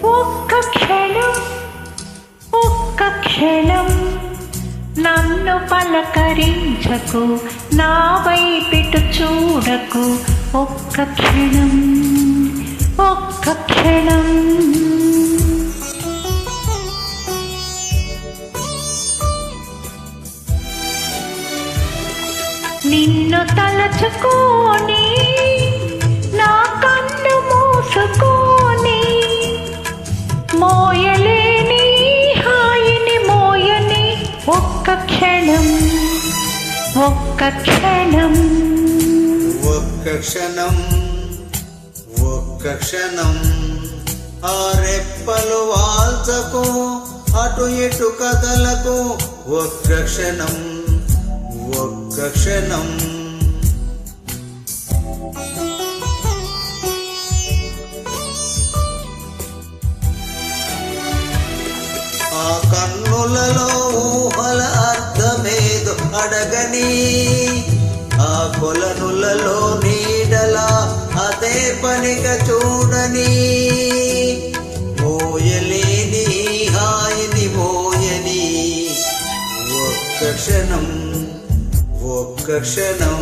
ఒక్క క్షణం ఒక్క క్షణం నన్ను పలకరించకు నా వైపిటు చూడకు. ఒక్క క్షణం ఒక్క క్షణం. నిన్ను తలచుకోని క్షణం ఒక్క క్షణం. ఒక్క క్షణం ఒక్క క్షణం. ఆ రెప్పలు వాల్చకు అటు ఇటు కథలకు ఒక్క క్షణం ఒక్క క్షణం. ఆ కన్నులలో ఆ కొలనులలో నీడలా అదే పనిక చూడని మోయలేని హాయని మోయని. ఒక్క క్షణం ఒక్క క్షణం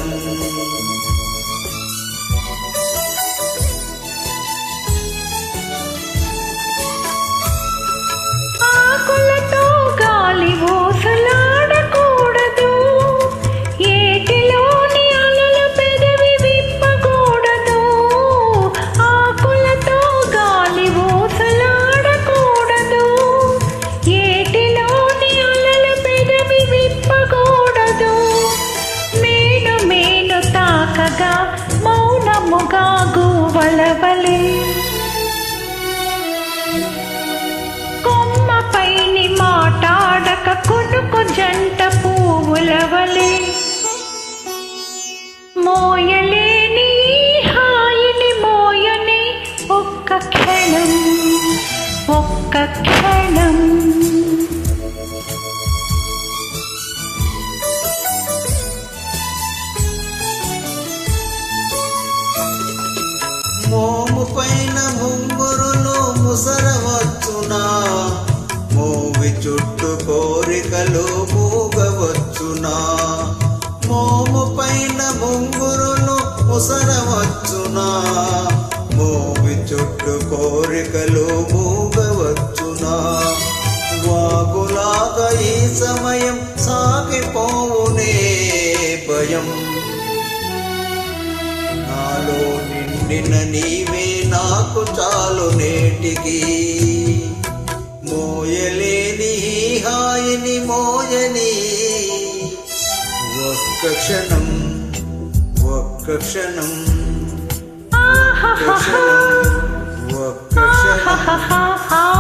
మౌనముగా గూవలవలే మోము పైన ముంగురులు ముసరవచ్చునా? మోవి చుట్టూ కోరికలు మూగవచ్చునా? మోము పైన ముంగురులు ముసరవచ్చునా? మోవి చుట్టూ కోరికలు మూగవచ్చునా? వాగులాగా ఈ సమయం నిండిన నీవే నాకు చాలు నేటికి. మోయలేని హాయిని మోయని. ఒక్క క్షణం ఒక్క క్షణం ఒక్క క్షణం ఒక్క క్షణం.